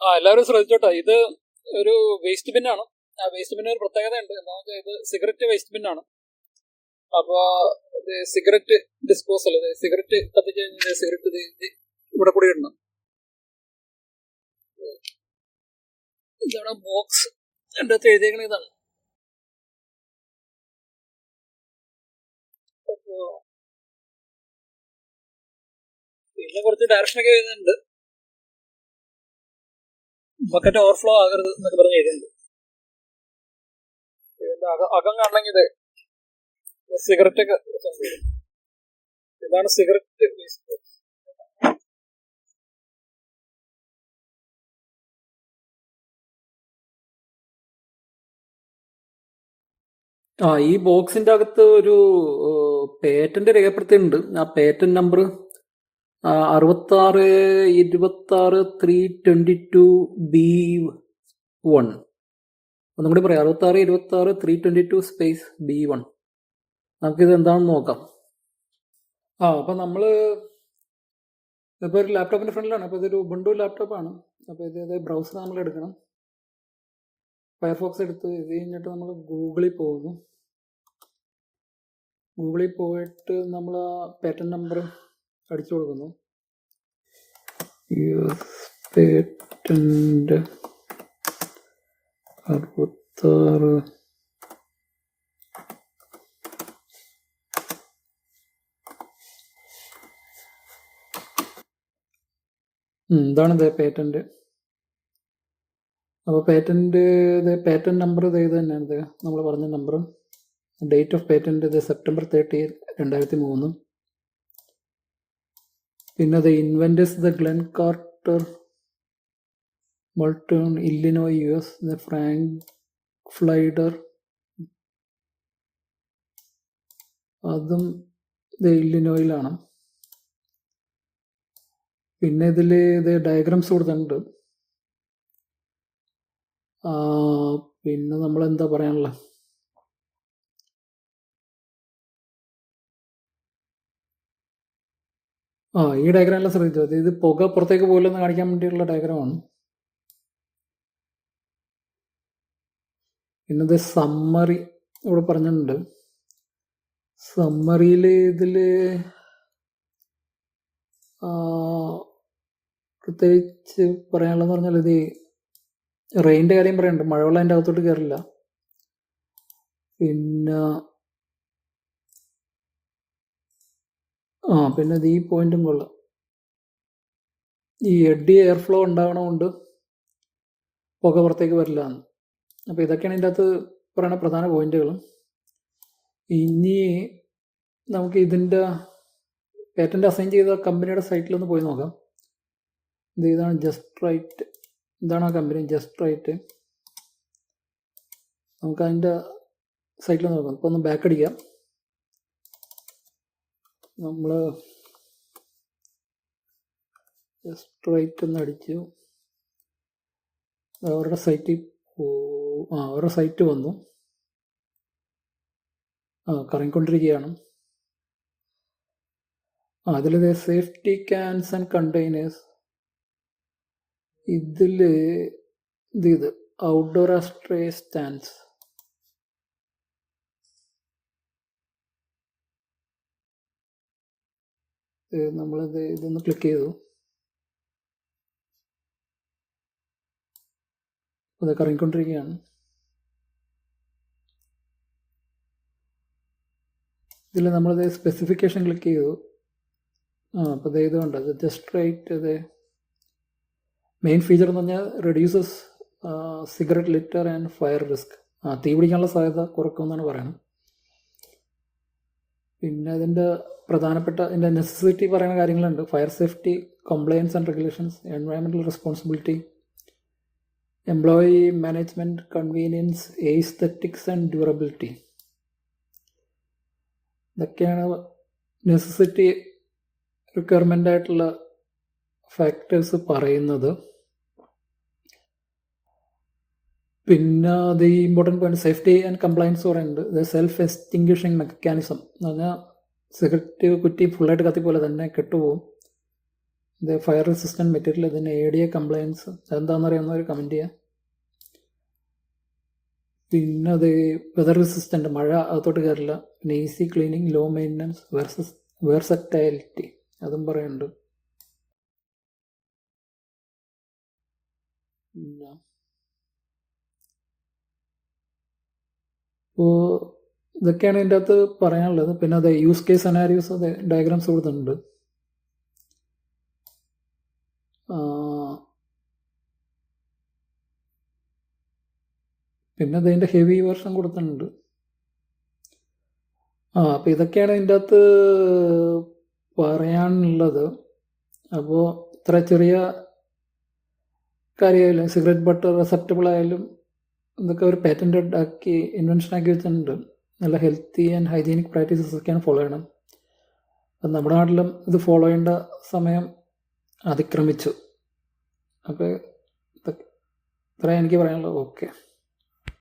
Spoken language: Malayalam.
ആ എല്ലാവരും ശ്രദ്ധിച്ചോട്ടെ. ഇത് ഒരു വേസ്റ്റ് ബിന്നാണ് ആ വേസ്റ്റ് ബിന്നിന് ഒരു പ്രത്യേകത ഉണ്ട് എന്താണെന്ന് ഇത് സിഗരറ്റ് വേസ്റ്റ് ബിന്നാണ് അപ്പൊ സിഗരറ്റ് ഡിസ്പോസൽ സിഗരറ്റ് കത്തിച്ച് കഴിഞ്ഞാൽ സിഗരറ്റ് ഇവിടെ കൂടി ഇടണം. ഇതാണ് ബോക്സ് എന്റെ അകത്ത് എഴുതിയേക്കണ ഇതാണ്. പിന്നെ കുറച്ച് ഡയറക്ഷനൊക്കെ എഴുതുന്നുണ്ട്. ബക്കറ്റ് ഓവർഫ്ലോ ആകരുത് എന്നൊക്കെ പറഞ്ഞ് എഴുതുന്നുണ്ട് അകം കാണണമെങ്കിൽ സിഗരറ്റ് ഒക്കെ. ഇതാണ് സിഗരറ്റ് ആ ഈ ബോക്സിന്റെ അകത്ത് ഒരു പേറ്റന്റ് രേഖപ്പെടുത്തിയിട്ടുണ്ട്. ആ പേറ്റന്റ് നമ്പർ അറുപത്തി ആറ് ഇരുപത്തി ആറ് three twenty two B one ഒന്നും കൂടി പറയാം. അറുപത്തി ആറ് ഇരുപത്തി ആറ് three twenty two space B one നമുക്കിത് എന്താണെന്ന് നോക്കാം. ആ അപ്പം നമ്മൾ ഇപ്പോൾ ഒരു ലാപ്ടോപ്പിന്റെ ഫ്രണ്ടിലാണ്. അപ്പോൾ ഇതൊരു ഉബുണ്ടു ലാപ്ടോപ്പാണ് അപ്പോൾ ഇത് ഇത് ബ്രൗസർ നമ്മൾ എടുക്കണം. ഫയർഫോക്സ് എടുത്ത് ഇത് കഴിഞ്ഞിട്ട് നമ്മൾ ഗൂഗിളിൽ പോകുന്നു. ഗൂഗിളിൽ പോയിട്ട് നമ്മൾ പാറ്റേൺ നമ്പർ അടിച്ചു കൊടുക്കുന്നു. പേറ്റന്റ് അറുപത്താറ്. ഇതാണ് ഇതേ പേറ്റന്റ്. അപ്പോൾ പേറ്റന്റ് ഇത് പേറ്റന്റ് നമ്പർ ഇത് ഇത് തന്നെയാണ് ഇത് നമ്മൾ പറഞ്ഞ നമ്പർ ഡേറ്റ് ഓഫ് പേറ്റന്റ് ഇത് സെപ്റ്റംബർ തേർട്ടി രണ്ടായിരത്തി മൂന്ന്. പിന്നെ അത് inventors the Glenn Carter Multon Illinois U S the Frank Flyder അതും ഇത് ഇല്ലിനോയിലാണ് പിന്നെ ഇതിൽ ഇത് ഡയഗ്രാംസ് കൊടുത്തിട്ടുണ്ട്. പിന്നെ നമ്മൾ എന്താ പറയാനുള്ളത് ആ ഈ ഡയഗ്രാം എല്ലാം ശ്രദ്ധിച്ചു? ഇത് പുക പുറത്തേക്ക് പോകില്ലെന്ന് കാണിക്കാൻ വേണ്ടിയുള്ള ഡയഗ്രാമാണ് പിന്നെ ഇത് സമ്മറി ഇവിടെ പറഞ്ഞിട്ടുണ്ട്. സമ്മറിയിൽ ഇതിൽ പ്രത്യേകിച്ച് പറയാനുള്ളതെന്ന് പറഞ്ഞാൽ ഇത് റെയിന്റെ കാര്യം പറയുന്നുണ്ട്. മഴവെള്ളം അതിന്റെ അകത്തോട്ട് കയറില്ല പിന്നെ ആ പിന്നെ ഈ പോയിന്റും കൊള്ളാം. ഈ എഡി എയർ ഫ്ലോ ഉണ്ടാവണമുണ്ട്. പുക പുറത്തേക്ക് വരില്ല എന്ന്. അപ്പോൾ ഇതൊക്കെയാണ് ഇതിന്റെ അകത്ത് പറയുന്ന പ്രധാന പോയിന്റുകൾ ഇനി നമുക്ക് ഇതിന്റെ പേറ്റന്റ് അസൈൻ ചെയ്ത കമ്പനിയുടെ സൈറ്റിൽ ഒന്ന് പോയി നോക്കാം. ഇത് ഇതാണ് ജസ്റ്റ് റൈറ്റ് ഇതാണ് ആ കമ്പനി ജസ്റ്റ് റൈറ്റ് നമുക്ക് അതിന്റെ സൈറ്റിൽ നോക്കാം. ഇപ്പോൾ ഒന്ന് ബാക്ക് അടിക്കാം. നമ്മൾ റൈറ്റ് ഒന്ന് അടിച്ചു. അവരുടെ സൈറ്റിൽ ആ അവരുടെ സൈറ്റ് വന്നു. ആ കറങ്ങിക്കൊണ്ടിരിക്കുകയാണ്. ആ അതിൽ സേഫ്റ്റി ക്യാൻസ് ആൻഡ് കണ്ടെയ്നേഴ്സ് ഇതിൽ ഇത് ഇത് ഔട്ട്ഡോർ ആസ്ട്രേ സ്റ്റാൻഡ്സ് നമ്മളിത് ഇതൊന്ന് ക്ലിക്ക് ചെയ്തു. അത് കറങ്ങിക്കൊണ്ടിരിക്കുകയാണ്. ഇതിൽ നമ്മളത് സ്പെസിഫിക്കേഷൻ ക്ലിക്ക് ചെയ്തു. ആ അപ്പോൾ ഇത് ഇതുണ്ട് അത് ജസ്റ്റ് റൈറ്റ് അതെ മെയിൻ ഫീച്ചർ എന്ന് പറഞ്ഞാൽ reduces cigarette litter and fire risk ആ തീ പിടിക്കാനുള്ള സാധ്യത കുറക്കുമെന്നാണ് പറയുന്നത്. പിന്നെ അതിന്റെ പ്രധാനപ്പെട്ട അതിന്റെ നെസസിറ്റി പറയുന്ന കാര്യങ്ങളുണ്ട്. Fire safety compliance and regulations എൻവയോൺമെന്റൽ responsibility employee management convenience aesthetics and durability ഇതൊക്കെയാണ് നെസസിറ്റി റിക്വയർമെന്റ് ആയിട്ടുള്ള ഫാക്ടേഴ്സ് പറയുന്നത്. പിന്നെ the important point safety and compliance പറയുന്നുണ്ട് ദ സെൽഫ് എക്സ്റ്റിങ്ക്വിഷിങ് മെക്കാനിസം എന്ന് പറഞ്ഞാൽ സിഗരറ്റ് കുറ്റി ഫുള്ളായിട്ട് കത്തി പോലെ തന്നെ കെട്ടുപോകും. ഇത് ഫയർ റെസിസ്റ്റന്റ് മെറ്റീരിയൽ ഇതിന് എ ഡി എ കംപ്ലയൻസ് അതെന്താണെന്ന് അറിയാവുന്നവർ കമന്റ് ചെയ്യാം. പിന്നെ അത് വെതർ റെസിസ്റ്റന്റ് മഴ അകത്തോട്ട് കയറില്ല പിന്നെ easy cleaning low maintenance versus versatility അതും പറയുന്നുണ്ട്. പിന്നെ അപ്പോൾ ഇതൊക്കെയാണ് ഇതിന്റെ അകത്ത് പറയാനുള്ളത്. പിന്നെ അതെ യൂസ് കേസ് അനാരിയോസ് അതെ ഡയഗ്രാംസ് കൊടുത്തിട്ടുണ്ട് പിന്നെ അതിന്റെ ഹെവി വേർഷൻ കൊടുത്തിട്ടുണ്ട്. ആ അപ്പോൾ ഇതൊക്കെയാണ് ഇതിന്റെ അകത്ത് പറയാനുള്ളത്. അപ്പോൾ ഇത്ര ചെറിയ കാര്യമായാലും സിഗരറ്റ് ബട്ടർ അക്സെപ്റ്റബിൾ ആയാലും ഇതൊക്കെ ഒരു പാറ്റന്റഡ് ആക്കി ഇൻവെൻഷൻ ആക്കി വെച്ചിട്ടുണ്ട്. നല്ല ഹെൽത്തി ആൻഡ് ഹൈജീനിക് പ്രാക്ടീസസ് ഒക്കെയാണ് ഫോളോ ചെയ്യണം. അപ്പം നമ്മുടെ നാട്ടിലും ഇത് ഫോളോ ചെയ്യേണ്ട സമയം അതിക്രമിച്ചു. അപ്പോൾ ഇത്രയും എനിക്ക് പറയാനുള്ളത് ഓക്കെ